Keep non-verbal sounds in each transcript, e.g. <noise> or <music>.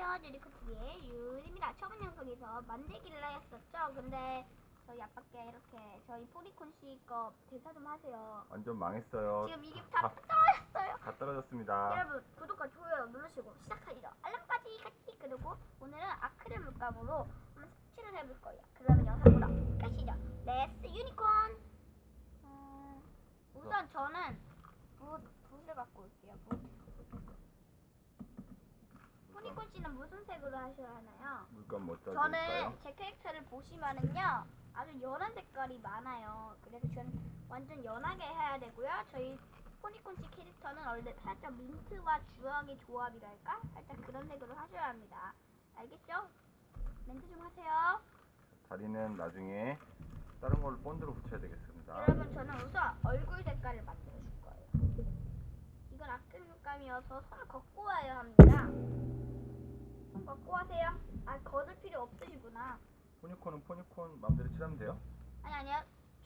안녕하세요. 제리코TV의 윤입니다. 저번 영상에서 만들기를 했었죠. 근데 저희 아빠께 이렇게 저희 포리콘 씨거 대사 좀 하세요. 완전 망했어요. 지금 이게 다 다, 떨어졌어요. 다 떨어졌습니다. 여러분 구독과 좋아요 누르시고 시작하기로 알람까지 같이 그리고 오늘은 아크릴 물감으로 한번 색칠을 해볼 거예요. 그러면 영상으로 가시죠. 레스 유니콘. 음, 우선 저는 붓, 붓을 갖고 올게요. 붓. 포니콘 씨는 무슨 색으로 하셔야 하나요? 물감 뭐 저는 짜줄까요? 제 캐릭터를 보시면은요 아주 연한 색깔이 많아요. 그래서 저는 완전 연하게 해야 되고요. 저희 포니콘 씨 캐릭터는 원래 살짝 민트와 주황의 조합이랄까? 살짝 그런 색으로 하셔야 합니다. 알겠죠? 멘트 좀 하세요. 다리는 나중에 다른 걸로 본드로 붙여야 되겠습니다. 여러분 저는 우선 얼굴 색깔을 만들어 줄 거예요. 이건 아크릴 물감이어서 손을 걷고 와야 합니다. 걷고 하세요. 아 걷을 필요 없으시구나. 포니콘은 포니콘 마음대로 칠하면 돼요? 아니 아니요.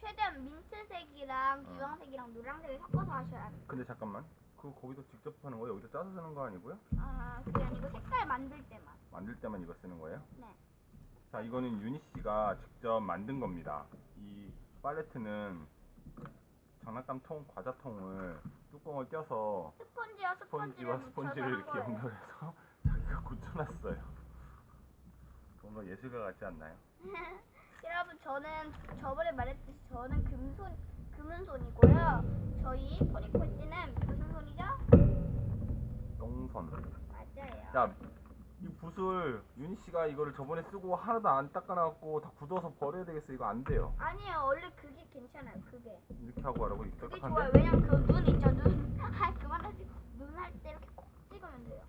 최대한 민트색이랑 어. 주황색이랑 노란색을 섞어서 하셔야 합니다. 근데 잠깐만. 그거 거기서 직접 하는 거예요? 여기서 짜서 쓰는 거 아니고요? 아 그게 아니고 색깔 만들 때만. 만들 때만 이거 쓰는 거예요? 네. 자, 이거는 유니 씨가 직접 만든 겁니다. 이 팔레트는 장난감 통, 과자 통을 뚜껑을 껴서 스펀지와 스펀지를 스펀지와 스펀지를 한 이렇게. 연결해서 <laughs> 자기가 굳혀놨어요. 뭔가 예술가 같지 않나요? <laughs> 여러분 저는 저번에 말했듯이 저는 금손 금은손이고요. 저희 포니콜 씨는 무슨 손이죠? 똥선. 맞아요. 야, 이 붓을 유니 씨가 이거를 저번에 쓰고 하나도 안 닦아놔갖고 다 굳어서 버려야 되겠어. 이거 안 돼요. 아니요 원래 그게 괜찮아요. 그게 이렇게 하고 하라고 이거 그게? 좋아요. 왜냐면 그 눈 있죠 눈. 아 <laughs> 그만하시고 눈할 때 이렇게 콕 찍으면 돼요.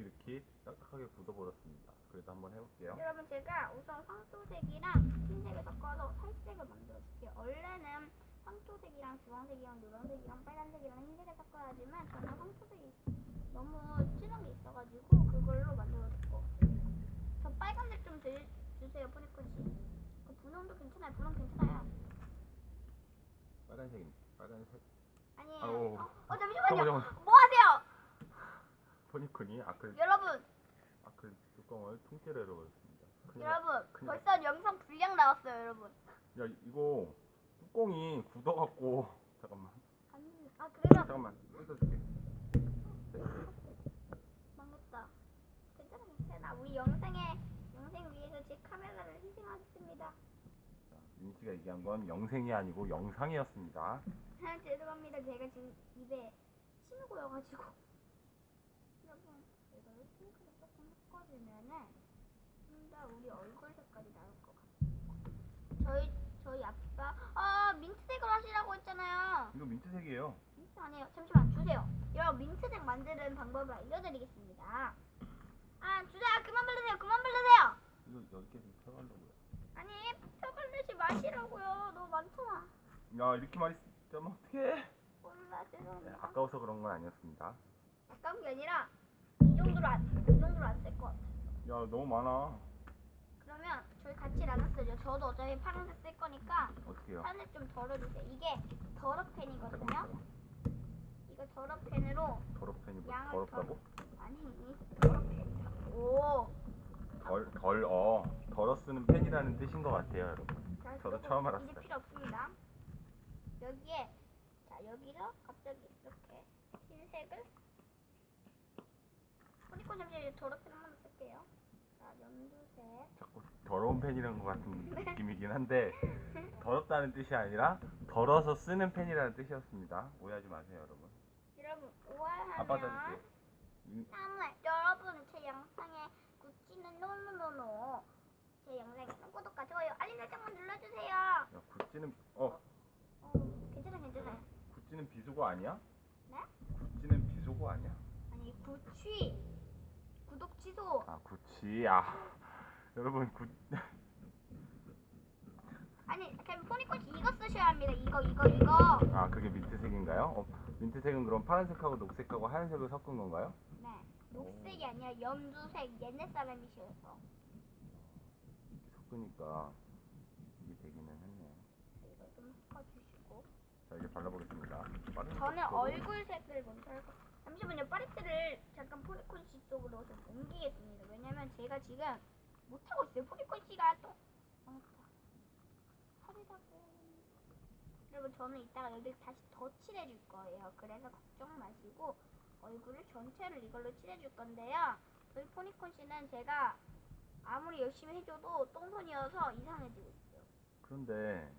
이렇게 딱딱하게 굳어버렸습니다. 그래도 한번 해볼게요. 여러분 제가 우선 황토색이랑 흰색을 섞어서 살색을 만들어줄게요. 원래는 황토색이랑 주황색이랑 노란색이랑 빨간색이랑 흰색을 섞어야 하지만 저는 황토색이 너무 진한 게 있어가지고 그걸로 만들어줄 거. 저 빨간색 좀 주, 주세요 포니콘 씨. 그 분홍도 괜찮아요. 분홍 괜찮아요. 빨간색입니다. 빨간색. 아니에요. 어, 어 잠시만요. 잠깐만, 잠깐만. 포니콘이 아크 여러분, 아크 뚜껑을 통째로 열어버렸습니다. 큰일 났- 여러분 큰일 벌써 영상 분량 나왔어요, 여러분. 야, 이거 뚜껑이 굳어갖고 <laughs> 잠깐만. 아니, 아 그러면 잠깐만. 뜯어줄게. 망했다. 괜찮아, 괜찮아. 우리 영상에 영상 위해서 제 카메라를 희생하겠습니다. 자, 유니 씨가 얘기한 건 영생이 아니고 영상이었습니다. 아, 죄송합니다. 제가 지금 입에 침이 고여가지고. 여러분, 이거를 핑크를 섞어주면은 좀 더 우리 얼굴 색깔이 나올 것 같아요. 저희 저희 아빠 아 민트색으로 하시라고 했잖아요. 이거 민트색이에요. 민트 아니에요. 잠시만 주세요. 여러분 민트색 만드는 방법을 알려드리겠습니다. 아 주세요. 아, 그만 바르세요. 그만 바르세요. 이거 여기 좀 펴가려고요. 아니 표 바르지 마시라고요. 너무 많잖아. 야, 이렇게 많이 쓰면 어떡해? 몰라 네, 죄송합니다. 아까워서 그런 건 아니었습니다. 아까운 게 아니라 이 정도로 안, 이 정도로 안쓸것 같아. 야, 너무 많아. 그러면 저희 같이 나눴어요. 저도 어차피 파란색 쓸 거니까 어떻게 해요? 파란색 좀 덜어주세요. 이게 더럽펜이거든요. 잠깐만. 이거 더럽펜으로 더럽펜이 뭐 양을 더럽다고? 아니 더럽펜이다. 오. 덜, 덜, 어. 덜어 쓰는 펜이라는 뜻인 것 같아요, 여러분. 자, 저도 처음 이제 알았어요. 필요 없습니다. 여기에 자 여기서 갑자기 이렇게 흰색을 포니콘 잠시 더럽펜 한번 쓸게요. 자 연두색. 자꾸 더러운 펜이라는 것 같은 <laughs> 느낌이긴 한데, 더럽다는 뜻이 아니라, 덜어서 쓰는 펜이라는 뜻이었습니다. 오해하지 마세요, 여러분. 여러분 오해하면 아빠 줄게. 이- 아무 여러분 제 영상에 구찌는 노노노노 제 영상에는 구독과 좋아요 알림 설정만 눌러주세요. 야, 구찌는, 어, 어, 괜찮아 괜찮아요. 구찌는 비속어 아니야? 네? 구찌는 비속어 아니야? 아니 구취 구독 취소 아, 구찌. 아, 여러분, 구, 아니 그럼 포니콘 씨 이거 쓰셔야 합니다. 이거 이거 이거 아, 그게 민트색인가요? 어, 민트색은 그럼 파란색하고 녹색하고 하얀색을 섞은 건가요? 네 녹색이 아니라 연두색 옛날 사람이셔서 섞으니까 이게 되기는 했네요. 이거 좀 섞어주시고 자, 이제 발라보겠습니다. 빠른 저는 속도로. 얼굴 색을 먼저 할 거. 잠시만요. 파레트를 잠깐 포리콘 씨 쪽으로 좀 옮기겠습니다. 왜냐면 제가 지금 못 하고 있어요. 포리콘 씨가 또 망했다. 살이라고. 여러분 저는 이따가 여기 다시 더 칠해줄 거예요. 그래서 걱정 마시고 얼굴을 전체를 이걸로 칠해줄 건데요. 저희 포니콘 씨는 제가 아무리 열심히 해줘도 똥손이어서 이상해지고 있어요. 그런데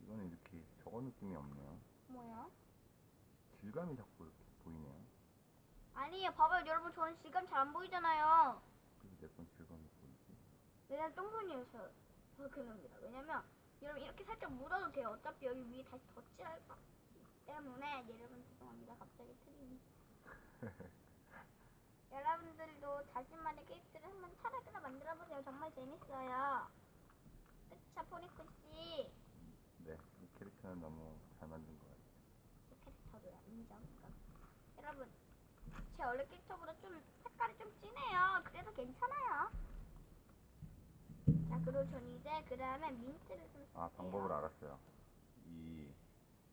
이거는 이렇게 저거 느낌이 없네요. 뭐요? 질감이 자꾸 이렇게 보이네요. 아니에요. 봐봐요. 여러분 저는 질감 잘안 보이잖아요. 내건 질감이 보이지. 왜냐면 똥손이어서 저 그럽니다. 왜냐면 여러분 이렇게 살짝 묻어도 돼요. 어차피 여기 위에 다시 덧칠할 거기 때문에 여러분 죄송합니다. 갑자기 트림이. <laughs> 여러분들도 자신만의 캐릭터를 한번 차례나 만들어보세요. 정말 재밌어요. 그쵸 포니코 씨? 네, 이 캐릭터는 너무 잘 만든 것 같아요. 제 캐릭터도요. 인정. 여러분 제 원래 캐릭터보다 좀 색깔이 좀 진해요. 그래도 괜찮아요. 자 그리고 전 이제 그 다음에 민트를 좀 아, 쓸게요. 방법을 알았어요. 이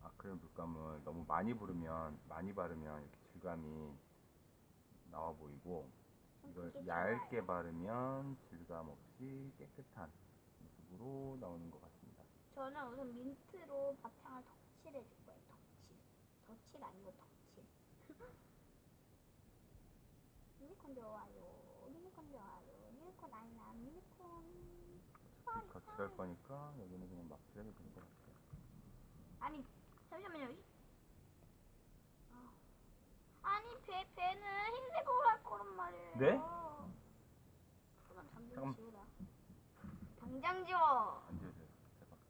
아크릴 물감을 너무 많이 부르면 많이 바르면 이렇게 질감이 나와 보이고 전 이걸 그게 얇게 좋아요. 바르면 질감 없이 깨끗한 모습으로 나오는 것 같습니다. 저는 우선 민트로 바탕을 덧칠해 줄 거예요. 덧칠. 덧칠 아니고 덧칠. <laughs> 유니콘 좋아요. 유니콘 좋아요. 유니콘 아니나 유니콘. 어차피 같이 갈 거니까 여기는 그냥 막 칠해도 되는 것 같아요. 아니 잠시만요. 이- 아. 아니 배 배는 흰색으로 할 거란 말이에요. 네? 그럼 잠깐. 지우라. 당장 지워. 안 지워져요.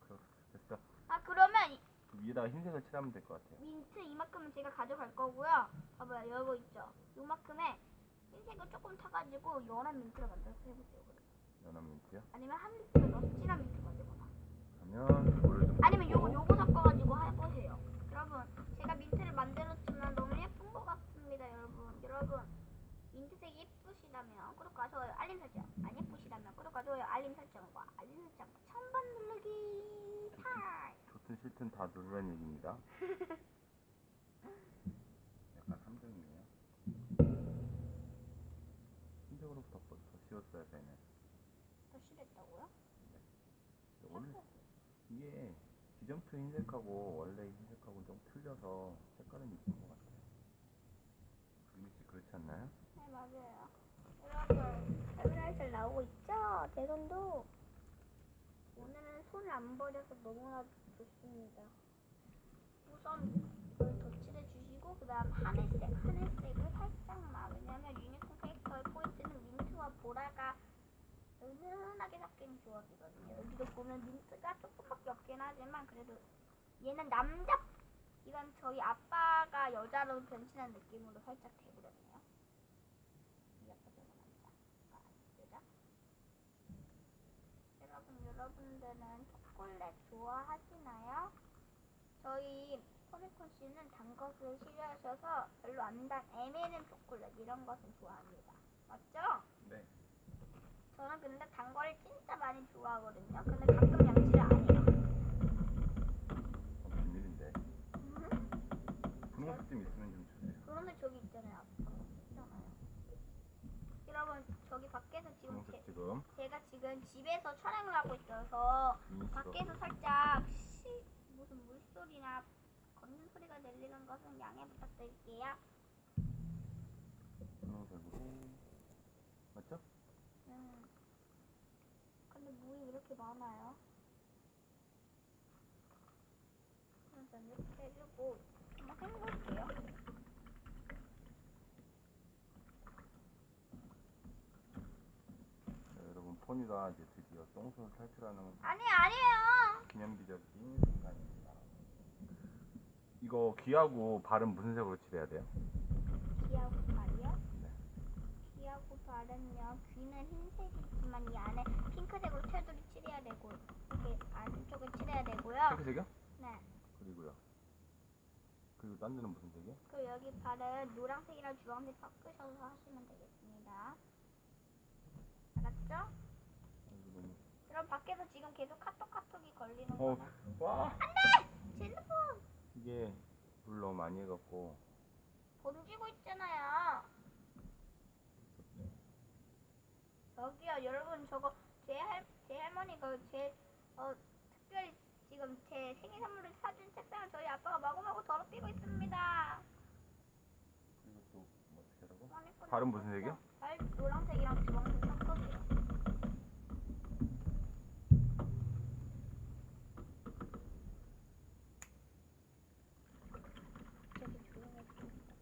그렇 됐어. 아 그러면 이- 그 위에다가 흰색을 칠하면 될 것 같아요. 민트 이만큼은 제가 가져갈 거고요. 봐봐요, 여거 있죠? 요만큼에 흰색을 조금 타가지고 연한 민트를 만들어서 해보세요. 그럼. 연한 민트요. 아니면 한 민트를 넣어서 진한 민트 가지거나. 그러면 이거를 좀 아니면 요거 요거 섞어가지고 해보세요. 여러분, 제가 민트를 만들었지만 너무 예쁜 것 같습니다, 여러분. 여러분, 민트색이 예쁘시다면 구독과 좋아요, 알림 설정. 안 예쁘시다면 구독과 좋아요, 알림 설정과 알림 설정 천번 누르기 타임. 좋든 싫든 다 누르라는 얘기입니다. <laughs> 지점투 흰색하고 원래 흰색하고 좀 틀려서 색깔은 이쁜 것 같아요. 유미 씨 그렇지 않나요? 네 맞아요. 여러분 잘 나오고 있죠? 제 손도 오늘은 손을 안 버려서 너무나 좋습니다. 우선 이걸 덧칠해 주시고 그 다음 하늘색 하늘색을 살짝만 왜냐면 유니콘 캐릭터의 포인트는 민트와 보라가 은은하게 섞인 조합이거든요. 여기도 보면 민트가 조금밖에 없긴 하지만 그래도 얘는 남자 이건 저희 아빠가 여자로 변신한 느낌으로 살짝 돼버렸네요. 이 아빠 저거 남자가 여자. 여러분 여러분들은 초콜릿 좋아하시나요? 저희 포니콘 씨는 단 것을 싫어하셔서 별로 안 단 애매는 초콜릿 이런 것은 좋아합니다. 맞죠? 네. 저는 근데 단 거를 진짜 많이 좋아하거든요. 근데 가끔 양치를 안 해요. 어, 비밀인데. 분홍색 좀 있으면 좀 주세요. 그런데 저기 있잖아요. 아빠가 있잖아요. 여러분 저기 밖에서 지금 제, 분홍색 지금 제가 지금 집에서 촬영을 하고 있어서 씨가 밖에서 살짝 시, 무슨 물소리나 걷는 소리가 들리는 것은 양해 부탁드릴게요. 분홍색으로 맞죠? 음. 물이 왜 이렇게 많아요? 전 이렇게 해주고 한번 해볼게요. 자, 여러분 포니가 이제 드디어 똥손을 탈출하는 아니 아니에요. 기념비적인 순간입니다. 이거 귀하고 발은 무슨 색으로 칠해야 돼요? 귀하고 발이요? 네. 발은요. 귀는 흰색이지만 이 안에 핑크색으로 테두리 칠해야 되고 이렇게 안쪽을 칠해야 되고요. 핑크색이요? 네. 그리고요. 그리고 딴 데는 무슨 색이요? 그리고 여기 발은 노란색이랑 주황색 섞으셔서 하시면 되겠습니다. 알았죠? 여러분 밖에서 지금 계속 카톡 카톡이 걸리는 어, 거는 와! 제 핸드폰 이게 물 너무 많이 해갖고 던지고 있잖아요. 저기요, 여러분 저거 제 할 제 할머니가 제 어 특별히 지금 제 생일 선물을 사준 책상을 저희 아빠가 마구마구 더럽히고 있습니다. 그리고 또뭐 어떻게 하라고? 근데 발은 무슨 색이야? 발 노란색이랑 주황색 섞어줘요. 갑자기 조용해지니까.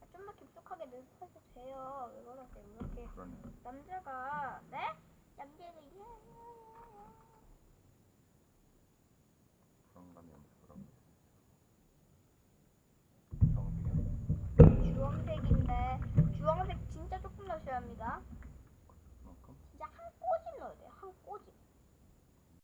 아, 좀더 깊숙하게 넣어도 돼요. 왜 그러세요? 이렇게 그러네. 남자가 네? 남자가 야야야야. 불안감이 엄청나고 정색이야? 주황색인데 주황색 진짜 조금 넣으셔야 합니다.